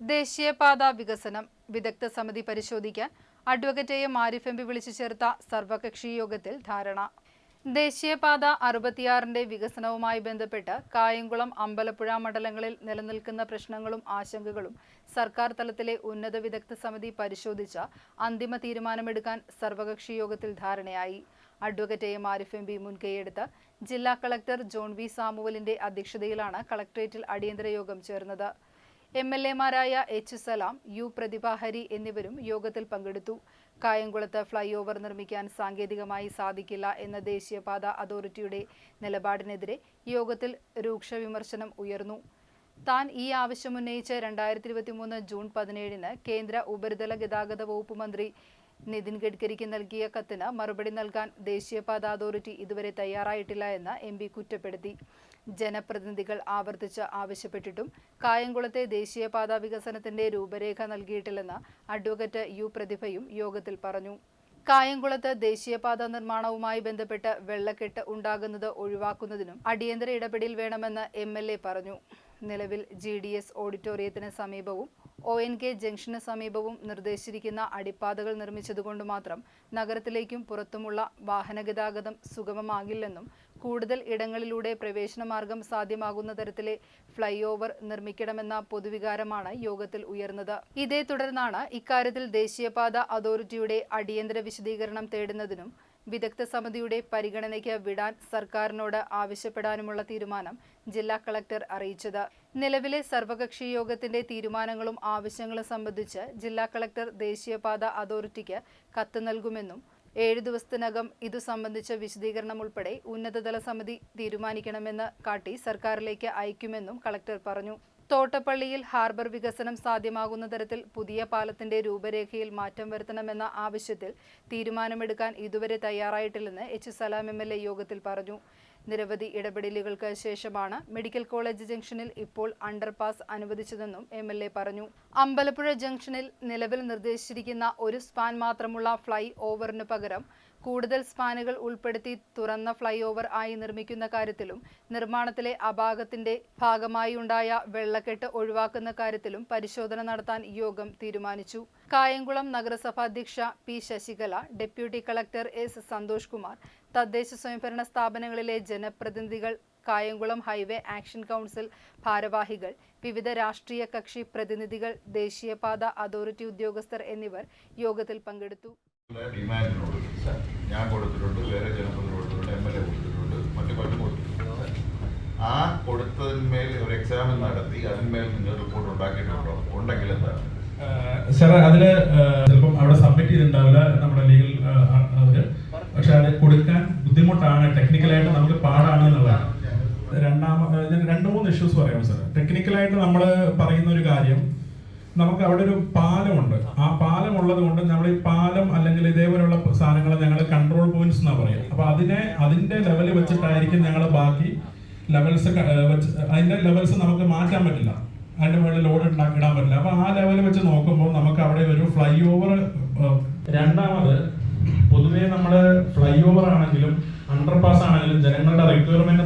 ദേശീയപാത വികസനം വിദഗ്ധ സമിതി പരിശോധിക്കാൻ advocate A Arif M P വിളിച്ചു ചേർത്ത സർവകക്ഷി യോഗത്തിൽ ധാരണ. ദേശീയപാത അറുപത്തിയാറിന്റെ വികസനവുമായി ബന്ധപ്പെട്ട് കായംകുളം അമ്പലപ്പുഴ മണ്ഡലങ്ങളിൽ നിലനിൽക്കുന്ന പ്രശ്നങ്ങളും ആശങ്കകളും സർക്കാർ തലത്തിലെ ഉന്നത വിദഗ്ധ സമിതി പരിശോധിച്ച അന്തിമ തീരുമാനമെടുക്കാൻ സർവകക്ഷി യോഗത്തിൽ ധാരണയായി. Advocate M Arif M P മുൻകൈയെടുത്ത് ജില്ലാ കളക്ടർ ജോൺ വി സാമുവലിന്റെ അധ്യക്ഷതയിലാണ് കളക്ടറേറ്റിൽ അടിയന്തര യോഗം ചേർന്നത്. എം എൽ എമാരായ എച്ച് സലാം യു പ്രതിഭാഹരി എന്നിവരും യോഗത്തിൽ പങ്കെടുത്തു. കായംകുളത്ത് ഫ്ളൈ ഓവർ നിർമ്മിക്കാൻ സാങ്കേതികമായി സാധിക്കില്ല എന്ന ദേശീയപാത അതോറിറ്റിയുടെ നിലപാടിനെതിരെ യോഗത്തിൽ രൂക്ഷ വിമർശനം ഉയർന്നു. താൻ ഈ ആവശ്യമുന്നയിച്ച് രണ്ടായിരത്തി ഇരുപത്തിമൂന്ന് ജൂൺ പതിനേഴിന് കേന്ദ്ര ഉപരിതല ഗതാഗത വകുപ്പ് മന്ത്രി നിതിൻ ഗഡ്കരിക്ക് നൽകിയ കത്തിന് മറുപടി നൽകാൻ ദേശീയപാത അതോറിറ്റി ഇതുവരെ തയ്യാറായിട്ടില്ല എന്ന് എം പി കുറ്റപ്പെടുത്തി. ജനപ്രതിനിധികൾ ആവർത്തിച്ച് ആവശ്യപ്പെട്ടിട്ടും കായംകുളത്തെ ദേശീയപാത വികസനത്തിന്റെ രൂപരേഖ നൽകിയിട്ടില്ലെന്ന് അഡ്വക്കേറ്റ് യു പ്രതിഭയും യോഗത്തിൽ പറഞ്ഞു. കായംകുളത്ത് ദേശീയപാത നിർമ്മാണവുമായി ബന്ധപ്പെട്ട് വെള്ളക്കെട്ട് ഉണ്ടാകുന്നത് ഒഴിവാക്കുന്നതിനും അടിയന്തര ഇടപെടൽ വേണമെന്ന് എം പറഞ്ഞു. നിലവിൽ ജി ഓഡിറ്റോറിയത്തിന് സമീപവും ഒ എൻ കെ ജംഗ്ഷന് സമീപവും നിർദ്ദേശിച്ചിരിക്കുന്ന അടിപ്പാതകൾ നിർമ്മിച്ചതുകൊണ്ട് മാത്രം നഗരത്തിലേക്കും പുറത്തുമുള്ള വാഹനഗതാഗതം സുഗമമാകില്ലെന്നും കൂടുതൽ ഇടങ്ങളിലൂടെ പ്രവേശന മാർഗം സാധ്യമാകുന്ന തരത്തിലെ ഫ്ലൈ ഓവർ നിർമ്മിക്കണമെന്ന പൊതുവികാരമാണ് യോഗത്തിൽ ഉയർന്നത്. ഇതേ തുടർന്നാണ് ഇക്കാര്യത്തിൽ ദേശീയപാത അതോറിറ്റിയുടെ അടിയന്തര വിശദീകരണം തേടുന്നതിനും വിദഗ്ധ സമിതിയുടെ പരിഗണനയ്ക്ക് വിടാൻ സർക്കാരിനോട് ആവശ്യപ്പെടാനുമുള്ള തീരുമാനം ജില്ലാ കളക്ടർ അറിയിച്ചത്. നിലവിലെ സർവകക്ഷി യോഗത്തിന്റെ തീരുമാനങ്ങളും ആവശ്യങ്ങളും സംബന്ധിച്ച് ജില്ലാ കളക്ടർ ദേശീയപാത അതോറിറ്റിക്ക് കത്ത് നൽകുമെന്നും ഏഴു ദിവസത്തിനകം ഇതു സംബന്ധിച്ച വിശദീകരണം ഉൾപ്പെടെ ഉന്നതതല സമിതി തീരുമാനിക്കണമെന്ന് കാട്ടി സർക്കാരിലേക്ക് അയക്കുമെന്നും കളക്ടർ പറഞ്ഞു. തോട്ടപ്പള്ളിയിൽ ഹാർബർ വികസനം സാധ്യമാകുന്ന തരത്തിൽ പുതിയ പാലത്തിന്റെ രൂപരേഖയിൽ മാറ്റം വരുത്തണമെന്ന ആവശ്യത്തിൽ തീരുമാനമെടുക്കാൻ ഇതുവരെ തയ്യാറായിട്ടില്ലെന്ന് എച്ച് സലാം എം യോഗത്തിൽ പറഞ്ഞു. നിരവധി ഇടപെടലുകൾക്ക് ശേഷമാണ് മെഡിക്കൽ കോളേജ് ജംഗ്ഷനിൽ ഇപ്പോൾ അണ്ടർപാസ് അനുവദിച്ചതെന്നും എം എൽ എ പറഞ്ഞു. അമ്പലപ്പുഴ ജംഗ്ഷനിൽ നിലവിൽ നിർദ്ദേശിച്ചിരിക്കുന്ന ഒരു സ്പാൻ മാത്രമുള്ള ഫ്ലൈ ഓവറിന് പകരം കൂടുതൽ സ്പാനുകൾ ഉൾപ്പെടുത്തി തുറന്ന ഫ്ലൈ ഓവർ ആയി നിർമ്മിക്കുന്ന കാര്യത്തിലും നിർമ്മാണത്തിലെ അപാകത്തിന്റെ ഭാഗമായി ഉണ്ടായ വെള്ളക്കെട്ട് ഒഴിവാക്കുന്ന കാര്യത്തിലും പരിശോധന നടത്താൻ യോഗം തീരുമാനിച്ചു. Kayamkulam നഗരസഭാധ്യക്ഷ P Sasikala deputy collector S Santhosh Kumar തദ്ദേശ സ്വയംഭരണ സ്ഥാപനങ്ങളിലെ ജനപ്രതിനിധികൾ കായംകുളം ഹൈവേ ആക്ഷൻ കൗൺസിൽ ഭാരവാഹികൾ വിവിധ രാഷ്ട്രീയ കക്ഷി പ്രതിനിധികൾ ദേശീയപാത അതോറിറ്റി ഉദ്യോഗസ്ഥർ എന്നിവർ യോഗത്തിൽ പങ്കെടുത്തു. ഞാൻ കൊടുത്തിട്ടുണ്ട് വേറെ ജനപ്രതിനിധി കൊടുത്തിട്ടുണ്ട് എം എൽ എ കൊടുത്തിട്ടുണ്ട് മറ്റു പലരും കൊടുത്തിട്ടുണ്ട് ആ കൊടുത്തതിന്മേൽ ഒരു എക്സാമിൻ നടത്തി അതിന്മേൽ നിങ്ങൾ റിപ്പോർട്ട് ഉണ്ടാക്കിയിട്ടുണ്ടോ? ഉണ്ടെങ്കിൽ എന്താണ്? സാർ അതിൽ ചിലപ്പം അവിടെ സബ്മിറ്റ് ചെയ്തിട്ടുണ്ടാവില്ല നമ്മുടെ ലീഗൽ അവർ പക്ഷെ അത് കൊടുക്കാൻ ബുദ്ധിമുട്ടാണ്. ടെക്നിക്കലായിട്ട് നമുക്ക് പാടാണ് എന്നുള്ളതാണ്. രണ്ടാമത് രണ്ട് മൂന്ന് ഇഷ്യൂസ് പറയാം സാർ ടെക്നിക്കലായിട്ട് നമ്മൾ പറയുന്ന ഒരു കാര്യം നമുക്ക് അവിടെ ഒരു പാലമുണ്ട്. ആ പാലം ഉള്ളത് കൊണ്ട് നമ്മൾ ഈ പാലം അല്ലെങ്കിൽ ഇതേപോലെയുള്ള സാധനങ്ങൾ ഞങ്ങൾ കൺട്രോൾ പോയിന്റ്സ് എന്നാ പറയുക അപ്പൊ അതിനെ അതിന്റെ ലെവൽ വെച്ചിട്ടായിരിക്കും ഞങ്ങൾ ബാക്കി ലെവൽസ് വെച്ച് അതിന്റെ ലെവൽസ് നമുക്ക് മാറ്റാൻ പറ്റില്ല. അതിന്റെ മുകളിൽ ലോഡ് ഇടാൻ പറ്റില്ല. അപ്പൊ ആ ലെവൽ വെച്ച് നോക്കുമ്പോൾ നമുക്ക് അവിടെ ഒരു ഫ്ലൈ ഓവർ രണ്ടാമത് പൊതുവേ നമ്മൾ ഫ്ലൈ ഓവർ ആണെങ്കിലും ആണെങ്കിലും ജനങ്ങളുടെ റിക്വയർമെന്റ്